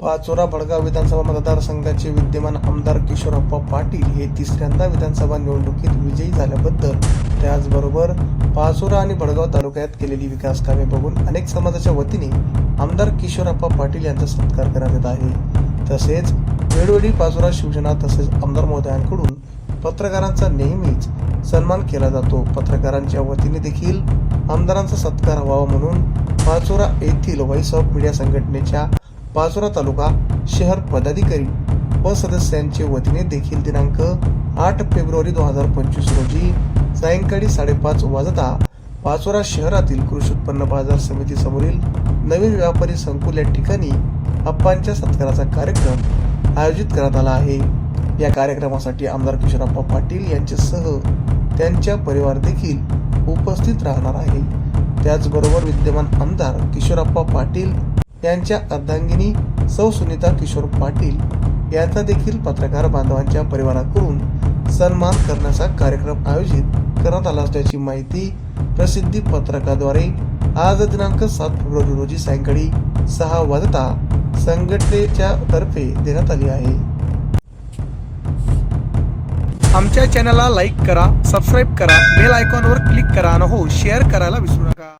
पाचोरा भडगाव विधानसभा मतदारसंघाचे विद्यमान आमदार किशोरप्पा पाटील हे तिसऱ्यांदा विधानसभा निवडणुकीत विजयी झाल्याबद्दल त्याचबरोबर पाचोरा आणि भडगाव तालुक्यात केलेली विकास कामे बघून अनेक समाजाच्या वतीने आमदार किशोरप्पा पाटील यांचा सत्कार करण्यात येत आहे तसेच वेळोवेळी पाचोरा शिवसेना तसेच आमदार महोदयांकडून पत्रकारांचा नेहमीच सन्मान केला जातो. पत्रकारांच्या वतीने देखील आमदारांचा सत्कार व्हावा म्हणून पाचोरा येथील व्हॉइस ऑफ मीडिया संघटनेच्या पाचोरा तालुका शहर पदाधिकारी व सदस्यांचे वतीने देखील दिनांक आठ फेब्रुवारी दोन हजार पंचवीस रोजी सायंकाळी साडेपाच वाजता पाचोरा शहरातील कृषी उत्पन्न बाजार समिती समोरील नवीन व्यापारी संकुल या ठिकाणी अप्पांच्या सत्काराचा कार्यक्रम आयोजित करण्यात आला आहे. या कार्यक्रमासाठी आमदार किशोरप्पा पाटील यांच्यासह त्यांच्या परिवार देखील उपस्थित राहणार आहे त्याचबरोबर विद्यमान आमदार किशोरप्पा पाटील यांच्या अर्धांगिनी सौ सुनीता किशोर पाटील यांचा देखील पत्रकार बांधवांच्या परिवाराकडून सन्मान करण्याचा कार्यक्रम आयोजित करण्यात आला असल्याची माहिती प्रसिद्धी पत्रकाद्वारे आज दिनांक सात फेब्रुवारी रोजी सायंकाळी सहा वाजता संघटनेच्या तर्फे देण्यात आली आहे. आमच्या चॅनलला लाईक करा सबस्क्राईब करा बेल आयकॉनवर क्लिक करा आणि हो शेअर करायला विसरू नका.